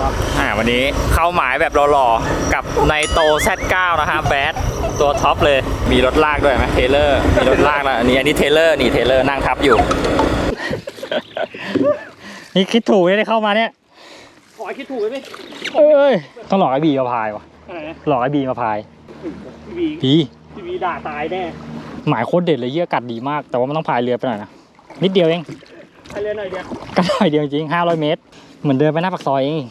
ครับอ่าวันนี้เข้าหมายแบบหล่อๆกับไนโต Z9 นะฮะแบดตัวท็อปเลยมีรถลากด้วยไหมเทเลอร์มีรถลากแล้วอันนี้อันนี้เทเลอร์นี่เทเลอร์นั่งทับอยู่ นี่คิดถูกไม่ได้เข้ามาเนี่ยขอให้คิดถูกไหมพี่เอ้ยต้องหลอกไอ้บีมาพายวะอะไรนะหลอกไอ้บีมาพายพี่บีบีพี่บีด่าตายแน่หมายโคตรเด็ดเลยเยี่ยกัดดีมาก แต่ว่ามันต้องพายเรือไปหน่อยนะนิดเดียวเองให้เล่นหน่อยเดียวก็หน่อยเดียวจริงห้าร้อยเมตร เหมือนเดินไปหน้าปากซอยเอง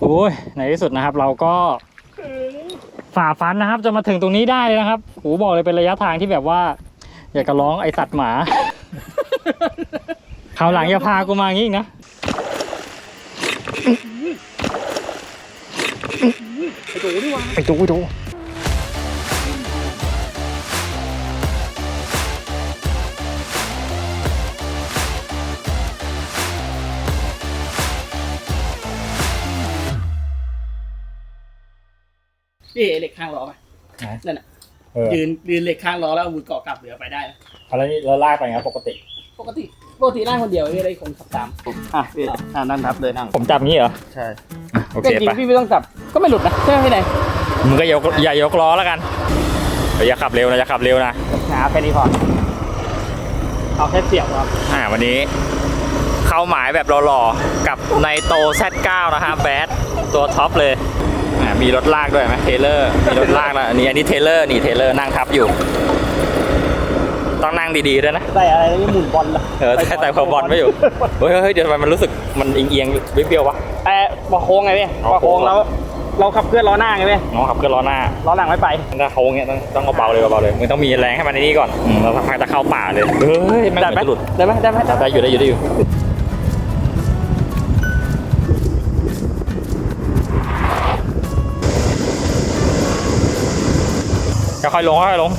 โอ้ยในที่สุดนะครับ เราก็ฝ่าฟันนะครับจนมาถึงตรงนี้ได้นะครับโอ้บอกเลยเป็นระยะทางที่แบบว่า อยากจะร้องไอสัตว์หมาคราวหลังอย่าพากูมางี้อีกนะไอ้โจนี่วะไปดูไปดู พี่เหล็กข้างล้อไหมนั่นน่ะเออยืนยืนเหล็กข้างล้อแล้วเอามือเกาะกลับเรือไปได้นะแล้วนี่เราลากไปครับปกติ ปกติปกตินั่งคนเดียวไม่ได้คนขับตามอะพี่อ่านั่งทับเลยนั่งผมจับงี้เหรอ ใช่โอเคแต่จริงไปพี่ไม่ต้องจับก็ไม่หลุดนะใช่ไหมพี่ไหนายมึงก็ยกอย่ายกล้อแล้วกันเดี๋ยวอย่าขับเร็วนะอย่าขับเร็วนะ หาแค่นี้พอเอาแค่เสียบครับ อ่าวันนี้เข้าหมายแบบหล่อๆกับไนโต Z9 นะฮะแบดตัวท็อปเลยอ่า มีรถลากด้วยไหมเทเลอร์ มีรถลากแล้วอันนี้อันนี้เทเลอร์นี่เทเลอร์นั่งทับอยู่ ต้องนั่งดีๆด้วยนะ ใส่อะไรนี่หมุนบอลละเออแต่แต่พอบอลไม่อยู่ เฮ้ยเฮ้ยเดี๋ยวทำไมมันรู้สึกมันเอียงๆเบี้ยวๆวะ แต่ประโค้งไงพี่อ๋อประโค้งแล้ว เราขับเคลื่อนล้อหน้าไงพี่น้องขับเคลื่อนล้อหน้า ล้อหลังไม่ไปถ้าโค้งเงี้ยต้องต้องเบาๆเลยเบาๆเลยมึงต้องมีแรงให้มันในนี้ก่อนอืมแล้วสักพักจะเข้าป่าเลย เฮ้ยแม่งเหมือนจะหลุดได้ไหมได้ไหมได้ไหมได้อยู่ได้อยู่ได้อยู่ อยๆลงค่อยๆลง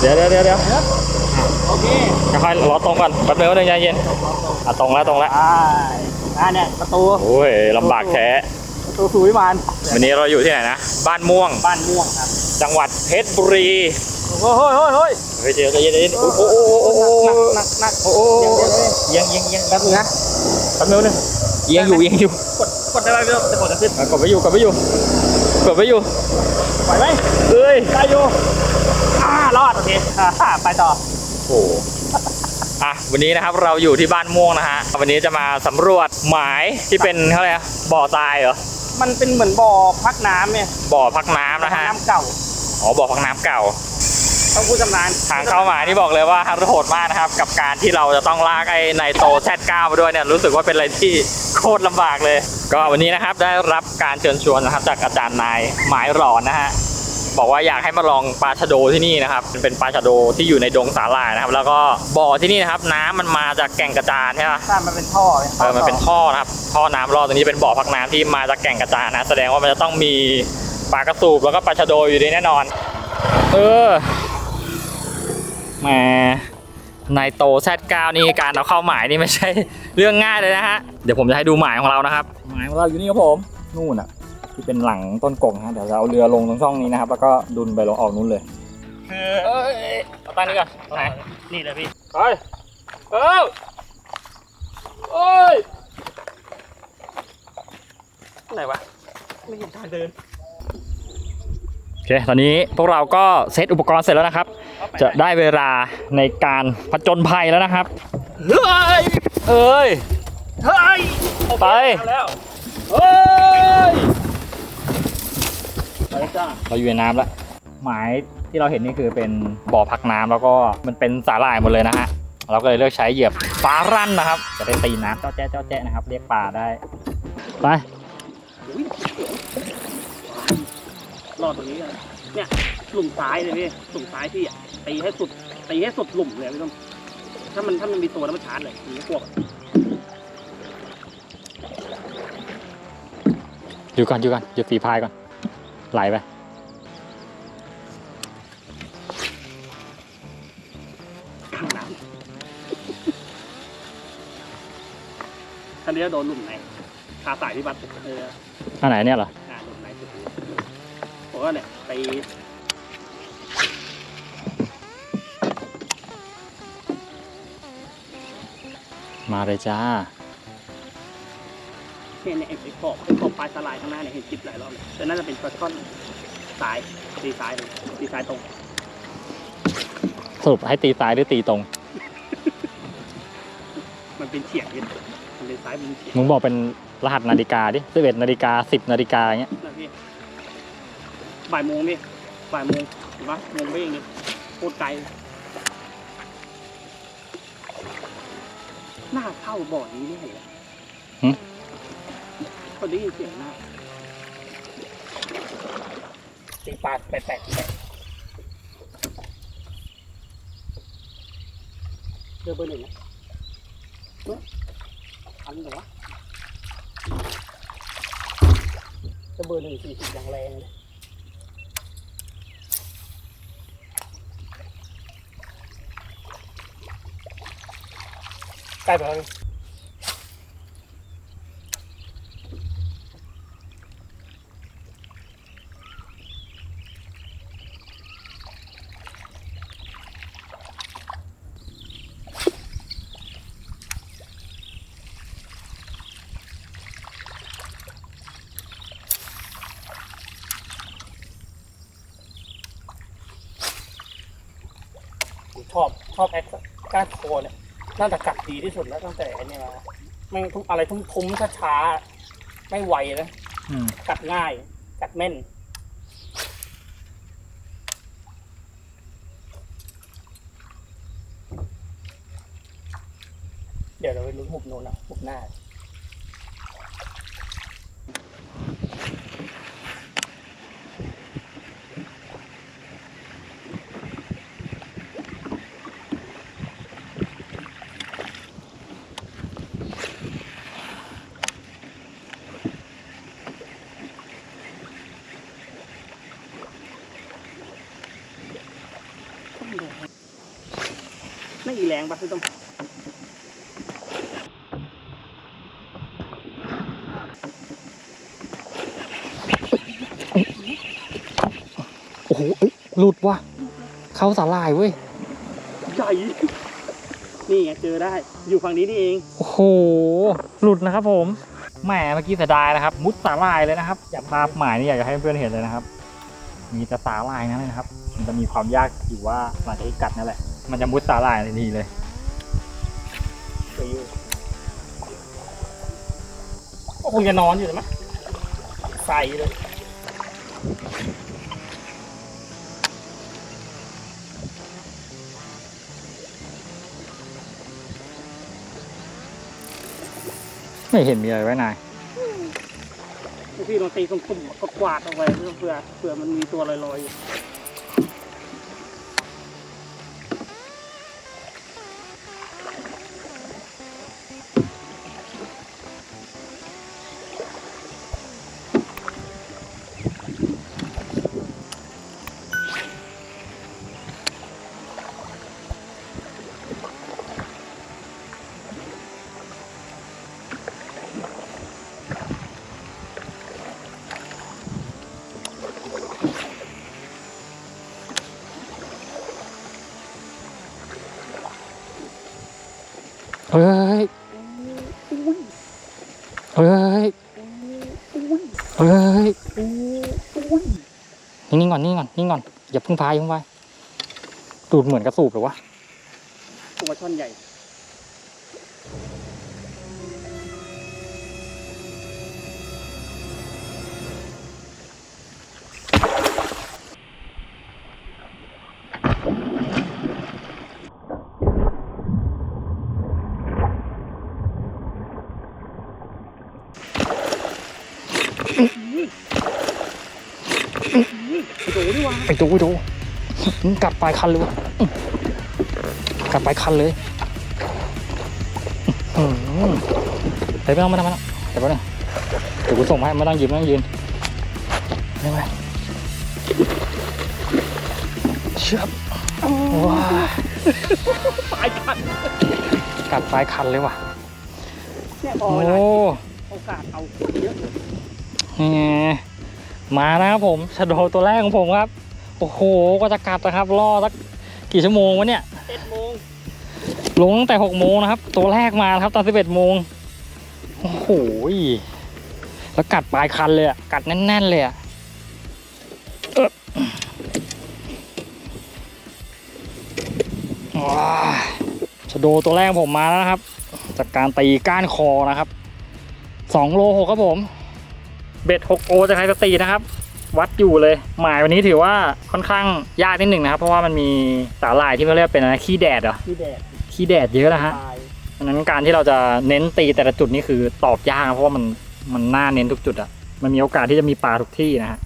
เดี๋ยวเดี๋ยวเดี๋ยวเดี๋ยวโอเคค่อยๆล้อตรงก่อนแป๊บนึงแป๊บนึงใจเย็นอะตรงแล้วตรงแล้วอ่าอ่าเนี่ยประตูโอ้ยลำบากแท้ประตูสุวิมานวันนี้เราอยู่ที่ไหนนะบ้านม่วงบ้านม่วงครับจังหวัดเพชรบุรีโอ้โหเฮ้ยเฮ้ยเฮ้ยเดี๋ยวใจเย็นใจเย็นโอ้โหโอ้โหโอ้โหหนักหนักโอ้โหเดี๋ยวเดี๋ยวเอียงเอียงเอียงแป๊บนึงนะแป๊บนึงนึงเอียงอยู่เอียงอยู่กดกด ได้ไหมพี่จะกดจะขึ้นอะกดไปอยู่กดไปอยู่กดไปอยู่ไหวไหมเอ้ยได้อยู่อ่ารอดโอเคอ่าไปต่อโอ้โหอะวันนี้นะครับเราอยู่ที่บ้านม่วงนะฮะวันนี้จะมาสำรวจหมายที่เป็นเขาเรียกอะไรบ่อทรายเหรอมันเป็นเหมือนบ่อพักน้ำเนี่ยบ่อพักน้ำนะฮะน้ำเก่า อ๋อบ่อพักน้ำเก่า ต้องพูดชำนาญทางเข้าหมายนี่บอกเลยว่าโหดมากนะครับ กับการที่เราจะต้องลากไอ้ไนโต Z9 มาด้วยเนี่ยรู้สึกว่าเป็นอะไรที่โคตรลำบากเลย ก็วันนี้นะครับได้รับการเชิญชวนนะครับ จากอาจารย์นายหมายหลอนนะฮะบอกว่าอยากให้มาลองปลาชะโดที่นี่นะครับมันเป็นปลาชะโดที่อยู่ในดงสาหร่ายนะครับ แล้วก็บ่อที่นี่นะครับ น้ำมันมาจากแก่งกระจานใช่ไหมใช่มันเป็นท่อเออมันเป็นท่อนะครับท่อน้ำรอดตรงนี้เป็นบ่อพักน้ำที่มาจากแก่งกระจานนะ แสดงว่ามันจะต้องมีปลากระสูบแล้วก็ปลาชะโดอยู่ในแน่นอน เออ แหมในโตแซดเก้านี่การเอาเข้าหมายนี่ไม่ใช่เรื่องง่ายเลยนะฮะ เดี๋ยวผมจะให้ดูหมายของเรานะครับ หมายของเราอยู่นี่ครับผม นู่นอะ ที่เป็นหลังต้นกงฮะเดี๋ยวจะเอาเรือลงตรงช่องนี้นะครับ แล้วก็ดุนไปลงออกนู้นเลยคือเอ้ยเอาตั้งนี้ก่อนตรงไหนนี่เลยพี่เฮ้ยเอ้าโอ้ยไหนวะไม่เห็นทางเดินโอเคตอนนี้พวกเราก็เซตอุปกรณ์เสร็จแล้วนะครับ จะได้เวลาในการผจญภัยแล้วนะครับ เฮ้ย เอ้ย เฮ้ยไปเอาแล้วเฮ้ยไปจ้าเราอยู่ในน้ำแล้ว หมายที่เราเห็นนี่คือเป็นบ่อพักน้ำแล้วก็มันเป็นสาหร่ายหมดเลยนะฮะ เราก็เลยเลือกใช้เหยือบฟ้ารั่นนะครับ จะได้ตีน้ำเจ้าแจ๊ะเจ้าแจ๊ะนะครับ เรียกปลาได้ ไปรอตรงนี้กันเนี่ย หลุมซ้ายเลยพี่หลุมซ้ายพี่อะตีให้สุดตีให้สุดหลุมเลยพี่ต้อง ถ้ามันถ้ามันมีตัวแล้วมันชาร์จเลยมีพวกอะอยู่ก่อนอยู่ก่อนหยุดฝีพายก่อน ไหลไปข้างน้ำท่านนี้โดนหลุมไหนคาสายที่บัดเอออันไหนเนี่ยเหรอ อ่าหลุมไหนสุดผมก็เนี่ยไป มาเลยจ้าเนี่ยเนี่ยไอ้ไอ้ขอบไอ้ขอบปลายสลายข้างหน้าเนี่ยเห็นจิบหลายรอบเลยแต่น่าจะเป็นปลาช่อนสายตีสายเลยตีสายตรงสรุปให้ตีซ้ายหรือตีตรง มันเป็นเฉียงเลยมันเป็นสายมันเป็นเฉียงมึงบอกเป็นรหัสนาฬิกาดิสิบเอ็ดนาฬิกาสิบนาฬิกาอย่างเงี้ยนะพี่บ่ายโมงนี่บ่ายโมงเห็นปะโมงไม่เองเลยโคตรไกล หน้าเข้าบ่อนี้นี่เหรอเขาได้ยินเสียงหน้าตีปลาแปลกๆแปลกเจอเบอร์หนึ่งนะเฮ้ยทันเหรอวะเจอเบอร์หนึ่งสี่สิบอย่างแรงเลย ใกล้ไปแล้วนี่ผมชอบชอบแอคก้านโคเนี่ย น่าจะกัดดีที่สุดแล้วตั้งแต่ไอ้เนี่ยมาแม่งทุกอะไรทุ่มทุ้มๆช้าๆไม่ไวนะอืมกัดง่าย กัดแม่น เดี๋ยวเราไปลุ้นหุบโน้นอะหุบหน้า ไม่อีแรงปะพี่ต้มโอ้โหเอ้ยหลุดว่ะ เข้าสาลายเว้ย ใหญ่นี่ไงเจอได้ อยู่ฝั่งนี้นี่เอง โอ้โห หลุดนะครับผม แหมเมื่อกี้เสียดายนะครับ มุดสาลายเลยนะครับ อยากภาพหมายนี่อยากจะให้เพื่อนๆเห็นเลยนะครับ มีแต่สาลายนั่นเลยนะครับ มันจะมีความยากอยู่ว่าหลังจากที่กัดนั่นแหละ มันจะมุดสาลายทันทีเลยเจออยู่ก็คงจะนอนอยู่นะมั้ยใส่เลยไม่เห็นมีอะไรไว้นายพี่ลองตีสุ่มๆก็กวาดเอาไว้เพื่อเผื่อเผื่อมันมีตัวลอยๆอยู่ เฮ้ยเฮ้ยเฮ้ยนิ่งๆก่อนนิ่งๆก่อนนิ่งก่อนอย่าพึ่งพายอย่าเพิ่งพายดูดเหมือนกระสูบหรือวะตัวช่อนใหญ่ ดีว่าไปดูไปดูมึงกลับปลายคันเลยวะอื้อกลับปลายคันเลยอื้อหือไปไม่ต้องไม่ต้องไม่ต้องเดี๋ยวแป๊บนึงเดี๋ยวกูส่งมาให้ไม่ต้องยืนไม่ต้องยืนไม่ไหวเชื่อบว้าตายกันกลับปลายคันเลยว่ะเนี่ยพอโอ้เวลาโอกาสเอาเยอะเลยนี่ไงมาแล้วครับผมชะโดตัวแรกของผมครับ โอ้โหก็จะกัดนะครับ รอสักกี่ชั่วโมงวะเนี่ยเจ็ดโมงลงตั้งแต่หกโมงนะครับ ตัวแรกมาครับตอนสิบเอ็ดโมงโอ้โหแล้วกัดปลายคันเลยอะกัดแน่น ๆ เลยอะเอิบว้าชะโดตัวแรกผมมาแล้วนะครับ จากการตีก้านคอนะครับสองโลหกครับผม เบ็ดหกโอจะใครจะตีนะครับ วัดอยู่เลย หมายวันนี้ถือว่าค่อนข้างยากนิดหนึ่งนะครับ เพราะว่ามันมีสาหร่ายที่เขาเรียกเป็นอะไรขี้แดดเหรอที่แดดขี้แดดเยอะนะฮะตายดังนั้นการที่เราจะเน้นตีแต่ละจุดนี่คือตอบยากนะเพราะว่ามันมันน่าเน้นทุกจุดอะมันมีโอกาสที่จะมีปลาทุกที่นะฮะ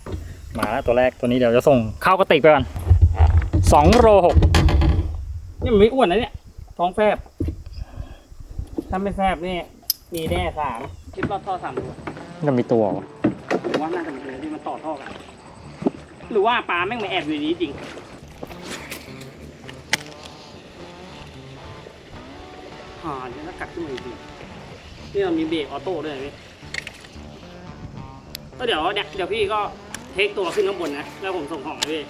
มาแล้วตัวแรกตัวนี้เดี๋ยวจะส่งเข้ากระติกไปก่อนสองโลหกนี่มันไม่อ้วนนะเนี่ย ท้องแฟบ ถ้าไม่แฟบนี่มีแน่สามคิดว่าท่อสามตัวจะมีตัววะ ผมว่าน่าจะมีเลยที่มันต่อท่อกัน หรือว่าปลาแม่งมาแอบอยู่ในนี้จริงห่าเนี่ยถ้ากัดขึ้นมาจริงนี่เรามีเบรกออโต้ด้วยพี่ก็เดี๋ยวเนี่ยเดี๋ยวพี่ก็เทคตัวขึ้นข้างบนนะ แล้วผมส่งของให้พี่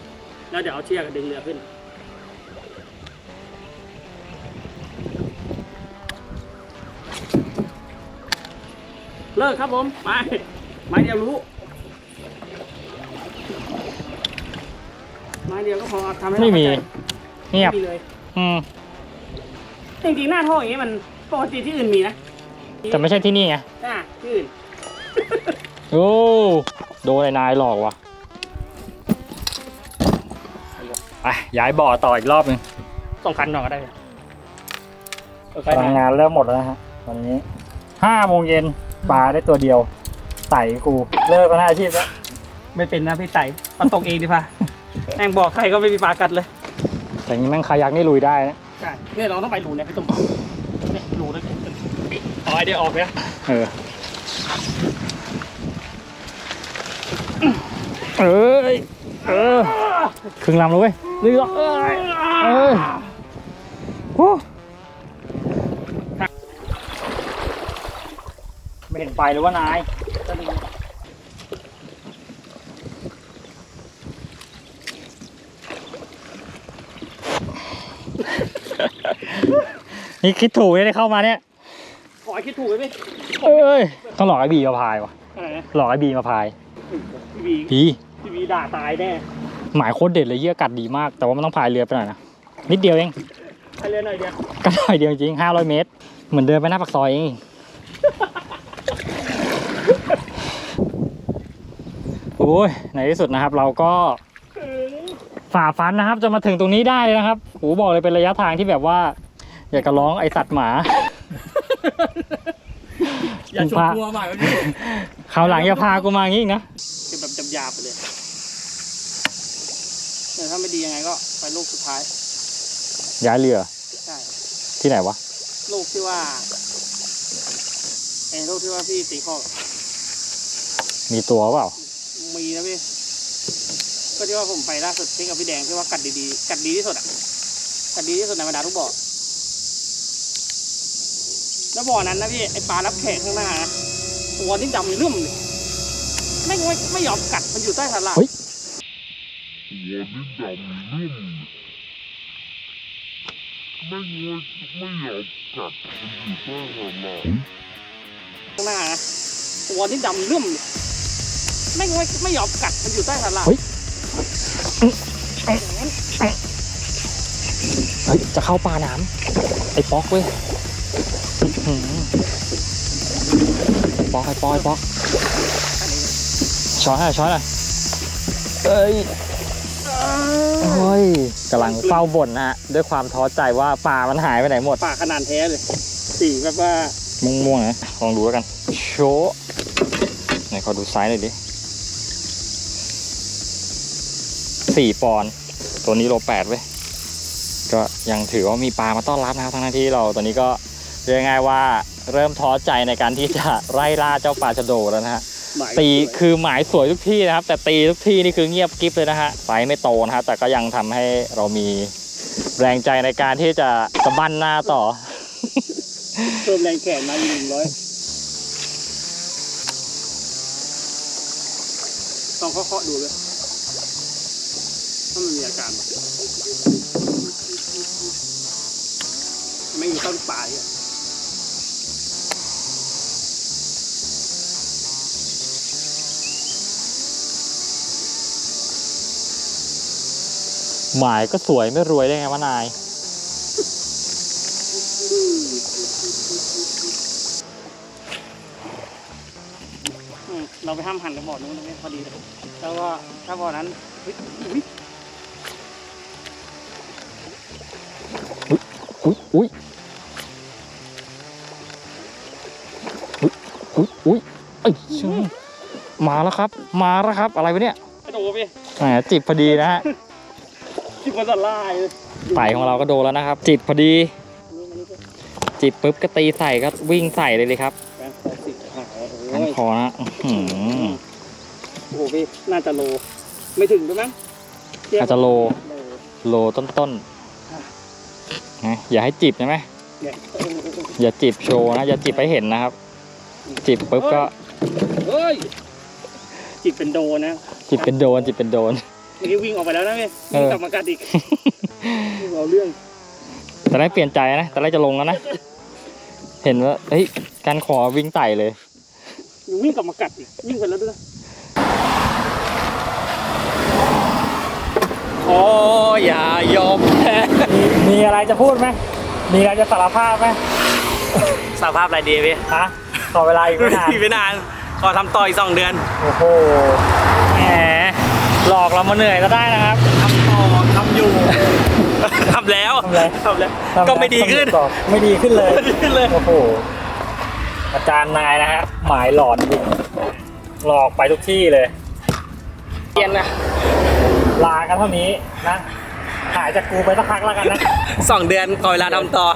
แล้วเดี๋ยวเอาเชือกดึงเรือขึ้นเลิกครับผม ไป ไม้เดียวรู้ ไม้เดียวก็พอทำให้เราไม่มี เข้าใจเงียบ ไม่มีเลยอืม จริงๆหน้าท่ออย่างนี้มันปกติที่อื่นมีนะแต่ไม่ใช่ที่นี่ไง อ่าที่อื่น โอ้โดนไอ้นายหลอกว่ะไปย้ายบ่อต่ออีกรอบหนึงสองคันหน่อยก็ได้เลยเออพใครลังมางานเริ่มหมดแล้วนะฮะวันนี้ห้าโมงเย็นปลาได้ตัวเดียว ไต่กูเลิกกันอาชีพแล้วไม่เป็นนะพี่ไต่ปลาตกเองดีป่ะแม่งบอกใครก็ไม่มีปลากัดเลย แต่อย่างนี้แม่งคายักนี่ลุยได้นะใช่เนี่ยเราต้องไปรูเนี่ยพี่ตุ้มเนี่ยรูด้วยอ๋อไอเดียออกเนี่ยเออเอ้ยเออครึ่งลำแล้วเว้ยเรือเอ้ยเอ้ยโอ้ไม่เห็นไปเลยว่านาย นี่คิดถูกเลยได้เข้ามาเนี่ย ขอให้คิดถูกไว้พี่เอ้ยต้องหลอกไอ้บีมาพายวะอะไรนะหลอกไอ้บีมาพายพี่บีบีพี่บีด่าตายแน่หมายโคตรเด็ดเลยเยี่ยกัดดีมาก แต่ว่ามันต้องพายเรือไปหน่อยนะนิดเดียวเองให้เรือหน่อยเดียวก็หน่อยเดียวจริงห้าร้อยเมตร เหมือนเดินไปหน้าปากซอยเองโอ้ยในที่สุดนะครับ เราก็ฝ่าฟันนะครับจะมาถึงตรงนี้ได้เลยนะครับโอ้บอกเลยเป็นระยะทางที่แบบว่า อยากจะร้องไอสัตว์หมา อย่าชมกลัวมากเลยพี่คราวหลังอย่าพากูมาอย่างนี้อีกนะคือแบบจำยาบไปเลยแต่ถ้าไม่ดียังไงก็ไปลูกสุดท้าย ย้ายเรือ ใช่ ที่ไหนวะ ลูกที่ว่าไอ้ลูกที่ว่าพี่ตีข้อมีตัวเปล่า มีนะพี่ ก็ที่ว่าผมไปล่าสุดที่กับพี่แดงที่ว่ากัดดีๆ กัดดีที่สุดอะ กัดดีที่สุดในบรรดาทุกบ่อ แล้วบ่อนั้นนะพี่ไอปลารับแขกข้างหน้านะตัวนี่ดำเรื่มเลยไม่ไม่ไม่ยอมกัดมันอยู่ใต้สาราเฮ้ยหัวนี่ดำนิ่มไม่งวยไม่ยอมกัดมันอยู่ใต้หลังข้างหน้านะตัวนี่ดำเรื่มเลยไม่ไม่ไม่ยอมกัดมันอยู่ใต้สาราเฮ้ยเฮ้ยจะเข้าป่าน้ำไอ้ป๊อกเว้ย อกไอ้ป๊อกไอ้ป๊อกช้อนหน่อยช้อนหน่อยเอ้ยโอ้ยกำลังเฝ้าบ่นนะฮะด้วยความท้อใจว่าป่ามันหายไปไหนหมดปลาขนาดแท้เลยสีแบบว่าม่วงๆนะลองดูแล้วกัน โชว์ไหนขอดูไซส์หน่อยดิสี่ปอนด์ตัวนี้โลแปดเว้ยก็ยังถือว่ามีปลามาต้อนรับนะครับทั้งนั้นที่เราตอนนี้ก็เรียกง่ายว่า เริ่มท้อใจในการที่จะไล่ล่าเจ้าปลาชะโดแล้วนะฮะหมายตีสวยคือหมายสวยทุกที่นะครับ แต่ตีทุกที่นี่คือเงียบกริฟเลยนะฮะไฟไม่โตนะครับแต่ก็ยังทำให้เรามีแรงใจในการที่จะสะบั้นหน้าต่อเพิ่มแรงแขนมาอีกหนึ่งร้อยต้องเคาะๆดูเลยถ้ามันมีอาการแบบไม่อยู่ต้นปลายอะ หมายก็สวยไม่รวยได้ไงวะนาย อืมเราไปห้ามหันไปบ่อนู้นนะพี่พอดีเลยแล้วก็ถ้าบ่อนั้นเฮ้ยอุ๊ยอุ้ยอุ้ยอุ้ยอุ้ยเอ้ยเชื่อมาแล้วครับ มาแล้วครับ อะไรวะเนี่ยกระโดดพี่แหมจิบพอดีนะฮะ ที่มันสลายเลยไต่ของเราก็โดนแล้วนะครับ จิบพอดีนี่มันนี่ก็จิบปุ๊บก็ตีใส่ก็วิ่งใส่เลยเลยครับแบงค์คอสิหายโอ้ทั้งยคอนะอื้อหือโอ้โหพี่น่าจะโล ไม่ถึงด้วยมั้งเทียบอาจจะโล โลโลต้นๆนะอย่าให้จิบใช่ไหมเนี่ยเออเออเอออย่าจิบโชว์นะ อย่าจิบให้เห็นนะครับ จิบปุ๊บก็เฮ้ยจิตเป็นโดนะ จิบเป็นโดนจิบเป็นโดน เมื่อกี้วิ่งออกไปแล้วนะพี่เออ วิ่งกลับมากัดอีกเราเรื่องแต่ได้เปลี่ยนใจนะแต่ได้จะลงแล้วนะ เห็นว่าเฮ้ยการขอวิ่งไต่เลย ยังวิ่งกลับมากัดอีกวิ่งไปแล้วด้วยนะโอ้อย่ายอมแพ้มีอะไรจะพูดไหมมีอะไรจะสารภาพไหมสภาพอะไรดีพี่ฮะขอเวลาอีกไม่นานไม่นานขอทำต่ออีกสองเดือน โอ้โห แหม หลอกเรามาเหนื่อยก็ได้นะครับทำต่อทำอยู่ทำแล้วทำอะไรทำแล้วก็ไม่ดีขึ้นต่อไม่ดีขึ้นเลยไม่ดีขึ้นเลยโอ้โหอาจารย์นายนะฮะหมายหลอนจริงหลอกไปทุกที่เลยเปลี่ยนนะลากันเท่านี้นะหายจากกูไปสักพักแล้วกันนะสองเดือนขอเวลาทำต่อ